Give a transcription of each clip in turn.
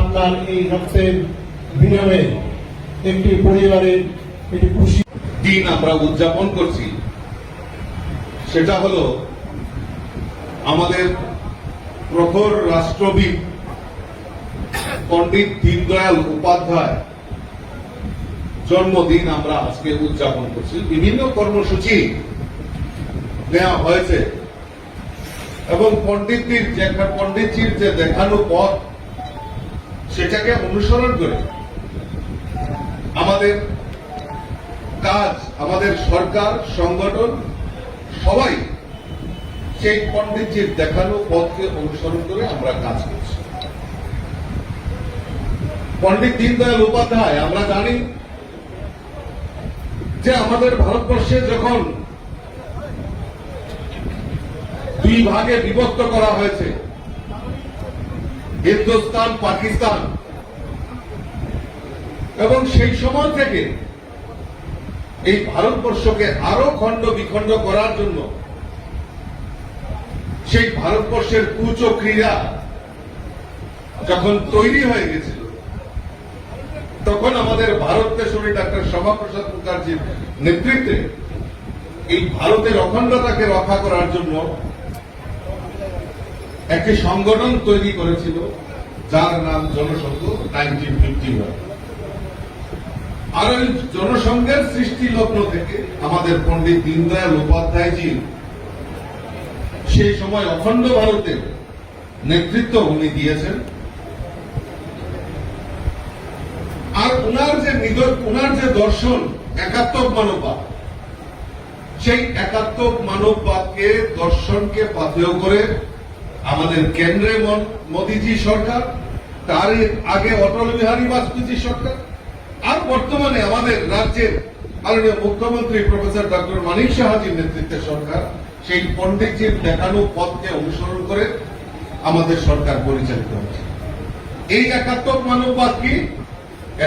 আপনার এই রক্তের বিনিময়ে একটি পরিবারের একটি খুশি দিন আমরা উদযাপন করছি। সেটা হলো আমাদের প্রখর রাষ্ট্রবিদ পণ্ডিত দীনদয়াল উপাধ্যায় জন্মদিন আমরা আজকে উদযাপন করছি। বিভিন্ন কর্মসূচি নেওয়া হয়েছে। এবং পণ্ডিতজির যে পণ্ডিতজির যে দেখানো পথ, সেটাকে অনুসরণ করে আমাদের কাজ, আমাদের সরকার, সংগঠন, সবাই সেই পণ্ডিতজির দেখানো পথকে অনুসরণ করে আমরা কাজ করছি। পণ্ডিত দীনদয়াল উপাধ্যায়, আমরা জানি যে আমাদের ভারতবর্ষে যখন দুই ভাগে বিভক্ত করা হয়েছে। হিন্দুস্তান, পাকিস্তান। এবং সেই সময় থেকে এই ভারতবর্ষকে আরও খণ্ড বিখণ্ড করার জন্য সেই ভারতবর্ষের কুচ ক্রীড়া যখন তৈরি হয়ে গেছিল, তখন আমাদের ভারত দেশরী ডাক্তার শ্যামাপ্রসাদ মুখার্জির নেতৃত্বে এই ভারতের অখণ্ডতাকে রক্ষা করার জন্য একটি সংগঠন তৈরি করেছিল, যার নাম জনসংঘ নাইনটিন ফিফটি আর ওই জনসংঘের সৃষ্টি লগ্ন থেকে আমাদের পণ্ডিত দীনদয়াল উপাধ্যায়জি সেই সময় অখণ্ড ভারতের নেতৃত্ব উনি দিয়েছেন। আর উনার যে উনার যে দর্শন একাত্মক মানববাদ, সেই একাত্মক মানববাদকে দর্শনকে পাথেয় করে আমাদের কেন্দ্রে মোদীজি সরকার, তার আগে অটল বিহারী বাজপেয়ী সরকার, আর বর্তমানে আমাদের রাজ্যের মাননীয় মুখ্যমন্ত্রী প্রফেসর ডক্টর মানিক সাহাজির নেতৃত্বে সরকার, সেই পণ্ডিতজির দেখানো পথকে অনুসরণ করে আমাদের সরকার পরিচালিত হচ্ছে। এই একাত্মক মানববাদ কি?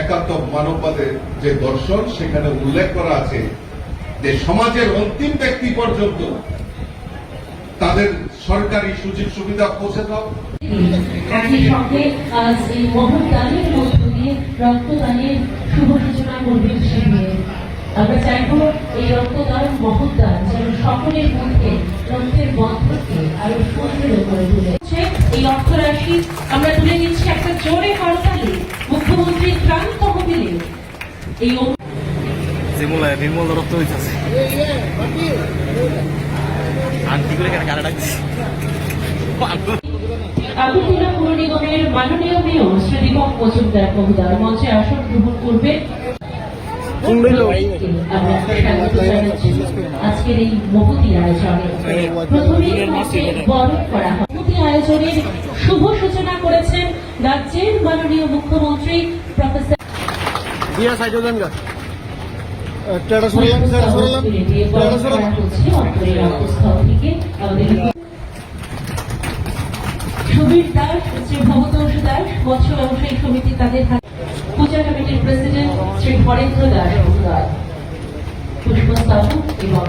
একাত্মক মানববাদের যে দর্শন, সেখানে উল্লেখ করা আছে যে সমাজের অন্তিম ব্যক্তি পর্যন্ত তাদের সরকারি সুযোগ সুবিধা পৌঁছে দাও। একই সঙ্গে আজ এই মহৎ দানের মধ্য দিয়ে রক্তদানের শুভ সূচনা করবেন আমরা চাইব এই রক্তদান মহৎ দান যেন সকলের মধ্যে রক্তের বন্ধনকে আরও সুদৃঢ় করে তুলে। এই অর্থরাশি আমরা তুলে দিচ্ছি একটা জোরে করতালি মুখ্যমন্ত্রী ত্রাণ তহবিলে এই অনু- যেমন নির্মল রক্ত হইতেছে। আন্টি করে কেন গাড়ি ডাকছি? আগরতলা পৌর নিগমের মাননীয় মেয়র শ্রী দীপক মজুমদার মহোদয় মঞ্চে আসন গ্রহণ করবেন আমরা স্বাগত জানাচ্ছি আজকের এই মহতি আয়োজনে। প্রথমেই বরণ করা হয়। আয়োজনের শুভ সূচনা করেছেন রাজ্যের মাননীয় মুখ্যমন্ত্রী প্রফেসর সরালাম সরালাম সরালাম সুবীর দাস শ্রী দাস মৎস্য ব্যবসায়ী সমিতি তাদের পূজা কমিটির প্রেসিডেন্ট শ্রী হরেন্দ্র দাস মহোদয় পুষ্পস্তবক এবং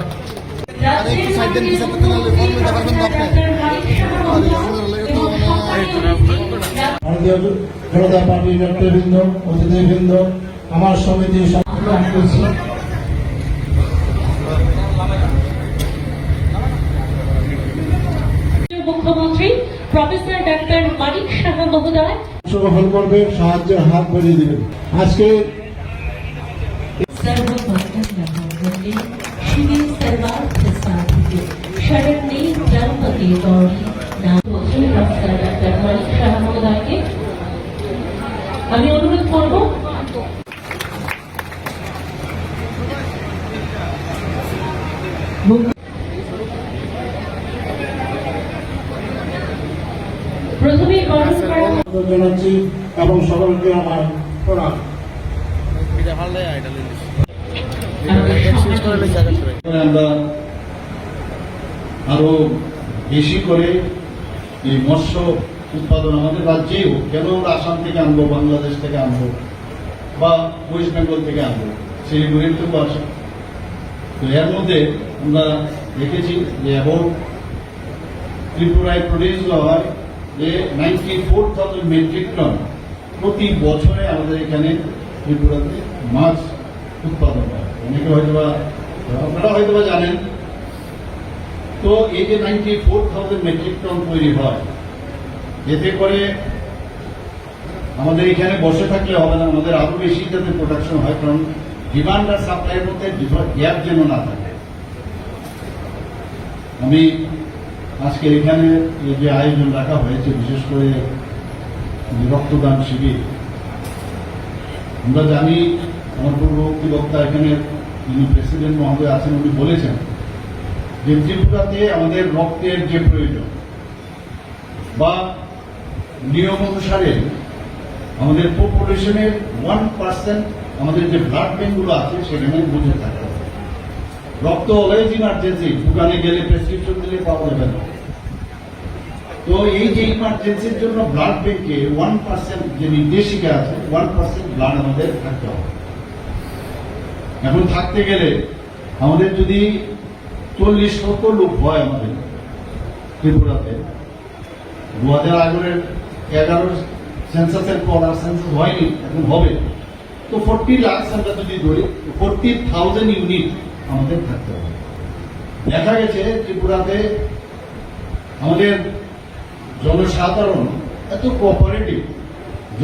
জনতা পার্টির নেতৃবৃন্দ অতিথিবৃন্দ আমার সমিতির করছি মুখ্যমন্ত্রী প্রফেসর ডাক্তার মানিক সাহা মহোদয়। অংশগ্রহণ করবে সাহায্যের হাত বাড়িয়ে দেবেন। আজকে আমি অনুরোধ করব মুখ্য প্রথমেই বরণ করা জানাচ্ছি এবং সকলকে আমার প্রণাম। আমরা আরও বেশি করে এই মৎস্য উৎপাদন আমাদের রাজ্যেই হোক কেন আমরা আসাম থেকে আনব বাংলাদেশ থেকে আনব বা ওয়েস্ট বেঙ্গল থেকে আনব শিলিগুড়ির থেকেও আসে তো এর মধ্যে আমরা দেখেছি যে অ্যাবাউট ত্রিপুরায় প্রডিউস হয় যে ninety four thousand metric ton প্রতি বছরে আমাদের এখানে ত্রিপুরাতে মাছ উৎপাদন হয়। অনেকে হয়তো বা আপনারা হয়তো বা জানেন। তো এই যে ninety four thousand metric ton তৈরি হয়, এতে করে আমাদের এখানে বসে থাকলে হবে না, আমাদের আরও বেশি যাতে প্রোডাকশন হয়, কারণ ডিমান্ড আর সাপ্লাইয়ের মধ্যে গ্যাপ যেন না থাকে। আমি আজকে এখানে এই যে আয়োজন রাখা হয়েছে, বিশেষ করে রক্তদান শিবির, আমরা জানি আমার পূর্ববর্তী বক্তা এখানে যিনি প্রেসিডেন্ট মহোদয় আছেন, উনি বলেছেন যে ত্রিপুরাতে আমাদের রক্তের যে প্রয়োজন বা নিয়ম অনুসারে আমাদের পপুলেশনের ওয়ান পার্সেন্ট আমাদের যে ব্লাড ব্যাঙ্কগুলো আছে, সেখানে বুঝে হবে রক্ত অলওয়েজ ইমার্জেন্সি দোকানে গেলে প্রেসক্রিপশন দিলে পাওয়া যাবে না। তো এই যে ইমার্জেন্সির জন্য ব্লাড ব্যাংকে ওয়ান পার্সেন্ট যে নির্দেশিকা আছে ওয়ান পার্সেন্ট ব্লাড আমাদের থাকতে হবে। এখন থাকতে গেলে আমাদের যদি চল্লিশ লক্ষ লোক হয় আমাদের ত্রিপুরাতে দু হাজার আগরের এগারো সেন্সাসের পর আর সেন্সাস হয়নি, এখন হবে। তো ফোরটি লাখ আমরা যদি ধরি ফোরটি থাউজেন্ড ইউনিট আমাদের থাকতে হবে। দেখা গেছে ত্রিপুরাতে আমাদের জনসাধারণ এত কোঅপারেটিভ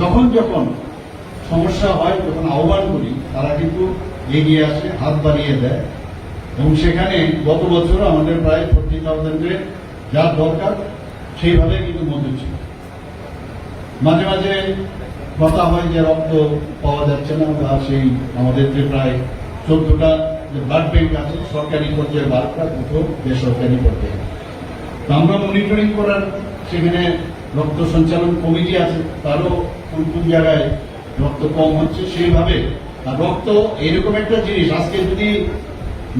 যখন যখন সমস্যা হয়, যখন আহ্বান করি, তারা কিন্তু এগিয়ে আসে, হাত বাড়িয়ে দেয়। এবং সেখানে গত বছর আমাদের প্রায় ফোরটি থাউজেন্ডের যা দরকার, সেইভাবে কিন্তু মজুদ ছিল। মাঝে মাঝে কথা হয় যে রক্ত পাওয়া যাচ্ছে না, বা সেই আমাদের যে প্রায় চোদ্দটা যে ব্লাড ব্যাংক আছে, সরকারি পর্যায়ে বারোটা, দুটো বেসরকারি পর্যায়ে। আমরা মনিটরিং করার সেখানে রক্ত সঞ্চালন কমিটি আছে, তারও কোন কোন জায়গায় রক্ত কম হচ্ছে সেইভাবে। আর রক্ত এরকম একটা জিনিস, আজকে যদি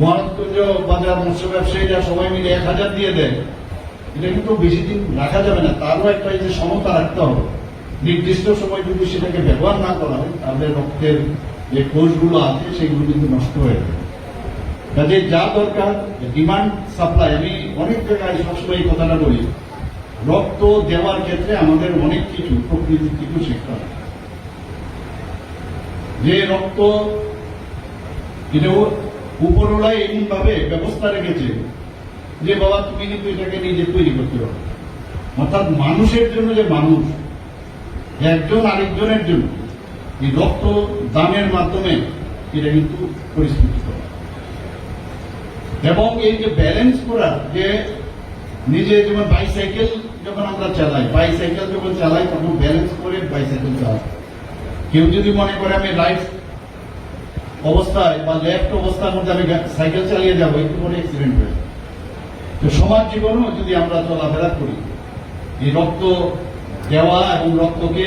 মহারাজগঞ্জ বাজার মৎস্য ব্যবসায়ীরা সবাই মিলে এক হাজার দিয়ে দেয়, এটা কিন্তু বেশি দিন রাখা যাবে না, তারও একটা যে সমতা রাখতে হবে। নির্দিষ্ট সময় যদি সেটাকে ব্যবহার না করা হয়, তাহলে রক্তের যে কোষগুলো আছে, সেগুলো কিন্তু নষ্ট হয়ে যাবে। কাজে যা দরকার ডিমান্ড সাপ্লাই আমি অনেক জায়গায় সবসময় কথাটা বলি, রক্ত দেওয়ার ক্ষেত্রে আমাদের অনেক কিছু, প্রকৃতির কিছু শিখতে হবে যে রক্ত এটা উপরওয়ালা এমন ভাবে ব্যবস্থা রেখেছে যে বাবা, তুমি কিন্তু এটাকে নিজে তৈরি করতে পারো। অর্থাৎ মানুষের জন্য যে মানুষ, একজন আরেকজনের জন্য, এই রক্ত দানের মাধ্যমে এটা কিন্তু পরিস্ফুটিত হয় এবং এই যে ব্যালেন্স করা যে নিজে যেমন বাইসাইকেল যখন আমরা চালাই বাইসাইকেল যখন চালাই, তখন ব্যালেন্স করে বাইসাইকেল চালাই। কেউ যদি মনে করে আমি রাইট অবস্থায় বা লেফট অবস্থার মধ্যে আমি সাইকেল চালিয়ে যাব, একটু পরে অ্যাক্সিডেন্ট হয়ে। তো সমাজ জীবনেও যদি আমরা চলাফেরা করি, এই রক্ত দেওয়া এবং রক্তকে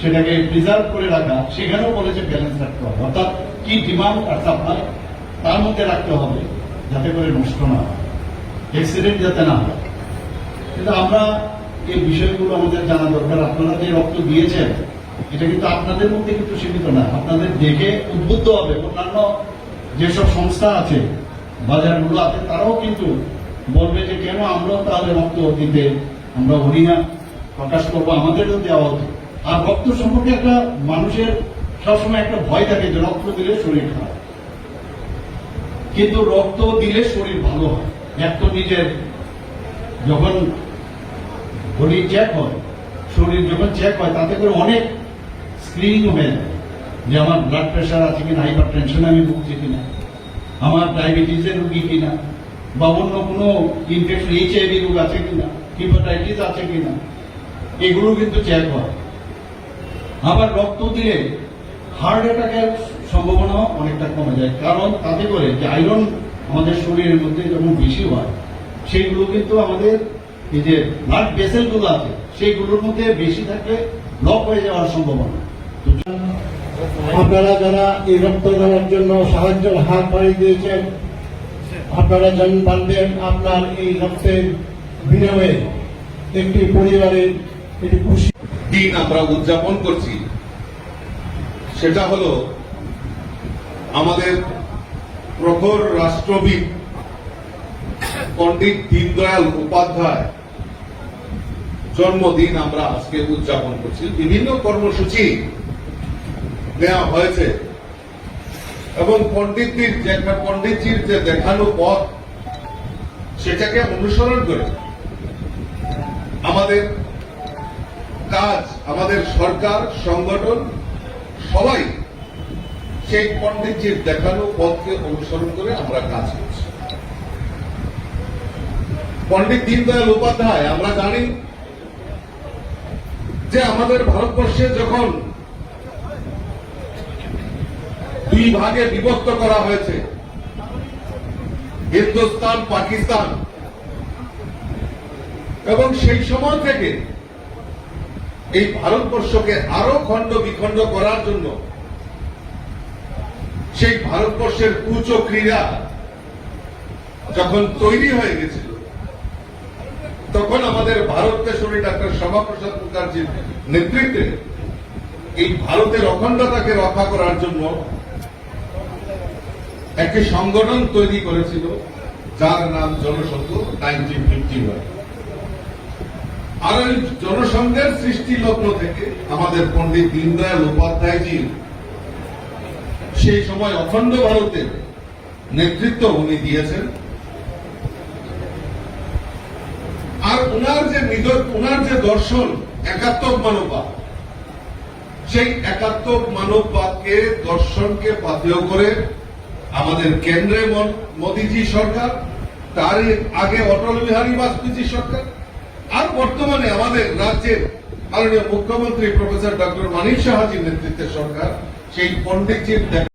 সেটাকে প্রিজার্ভ করে রাখা, সেখানেও বলেছে ব্যালেন্স রাখতে হবে। অর্থাৎ কি ডিমান্ড আর সাপ্লাই তার মধ্যে রাখতে হবে। যাতে করে নষ্ট না হয়। অ্যাক্সিডেন্ট যাতে না হয়। কিন্তু আমরা এই বিষয়গুলো আমাদের জানা দরকার। আপনারা যে রক্ত দিয়েছেন, এটা কিন্তু আপনাদের মধ্যে কিন্তু সীমিত না। আপনাদের দেখে উদ্বুদ্ধ হবে। অন্যান্য যেসব সংস্থা আছে, বাজারগুলো আছে, তারাও কিন্তু বলবে যে, কেন আমরাও তাহলে রক্ত দিতে, আমরা হরিণা প্রকাশ করব, আমাদেরও দেওয়া উচিত। আর রক্ত সম্পর্কে একটা মানুষের সবসময় একটা ভয় থাকে যে, রক্ত দিলে শরীর খারাপ। কিন্তু রক্ত দিলে শরীর ভালো হয়। এক তো নিজের যখন বডি চেক হয়, শরীর যখন চেক হয়, তাতে করে অনেক স্ক্রিনিং হয়ে যায় যে আমার ব্লাড প্রেশার আছে কিনা হাইপার টেনশন আমি ভুগছি কিনা, আমার ডায়াবেটিসের রুগী কিনা, বা অন্য কোনো ইনফেকশন এইচআইভি রোগ আছে কিনা হিপাটাইটিস আছে কিনা, এগুলো কিন্তু চেক হয়। আবার রক্ত দিলে হার্ট অ্যাটাকের সম্ভাবনা অনেকটা কমে যায়। কারণ তাতে করে যে আয়রন আমাদের শরীরের মধ্যে যখন বেশি হয়, সেইগুলো কিন্তু আমাদের এই যে ব্লাড ভেসেলগুলো আছে, সেইগুলোর মধ্যে বেশি থাকলে ব্লক হয়ে যাওয়ার সম্ভাবনা। আপনারা যারা এই রক্ত দেওয়ার জন্য সাহায্য হাত বাড়িয়ে দিয়েছেন, আপনারা জান- পারবেন আপনার এই রক্তের বিনিময়ে একটি পরিবারের একটি খুশি দিন আমরা উদযাপন করছি। সেটা হলো আমাদের প্রখর রাষ্ট্রবিদ পণ্ডিত দীনদয়াল উপাধ্যায় জন্মদিন আমরা আজকে উদযাপন করছি। বিভিন্ন কর্মসূচি নেওয়া হয়েছে এবং পণ্ডিতজির যে পণ্ডিতজির যে দেখানো পথ, সেটাকে অনুসরণ করে আমাদের কাজ, আমাদের সরকার, সংগঠন, সবাই সেই পণ্ডিতজির দেখানো পথকে অনুসরণ করে আমরা কাজ করছি। পণ্ডিত দীনদয়াল উপাধ্যায়, আমরা জানি যে আমাদের ভারতবর্ষে যখন দুই ভাগে বিভক্ত করা হয়েছে, হিন্দুস্তান, পাকিস্তান, এবং সেই সময় থেকে এই ভারতবর্ষকে আরও খণ্ড বিখণ্ড করার জন্য সেই ভারতবর্ষের কুচ ক্রীড়া যখন তৈরি হয়ে গেছিল, তখন আমাদের ভারত কেশরী ডাক্তার শ্যামাপ্রসাদ মুখার্জির নেতৃত্বে এই ভারতের অখণ্ডতাকে রক্ষা করার জন্য একটি সংগঠন তৈরি করেছিল, যার নাম জনসংঘ নাইনটিন ফিফটি আর ওই জনসংঘের সৃষ্টি লগ্ন থেকে আমাদের পণ্ডিত দীনদয়াল উপাধ্যায়জি সেই সময় অখণ্ড ভারতের নেতৃত্ব উনি দিয়েছেন। আর ওনার যে নিজ- ওনার যে দর্শন একাত্মক মানববাদ, সেই একাত্মক মানববাদকে, দর্শনকে পাথেয় করে আমাদের কেন্দ্রে মোদীজি সরকার তার আগে অটল বিহারী বাজপেয়ী সরকার, আর বর্তমানে আমাদের রাজ্যের মাননীয় মুখ্যমন্ত্রী প্রফেসর ডক্টর মানিক সাহাজির নেতৃত্বের সরকার, সেই পণ্ডিতজির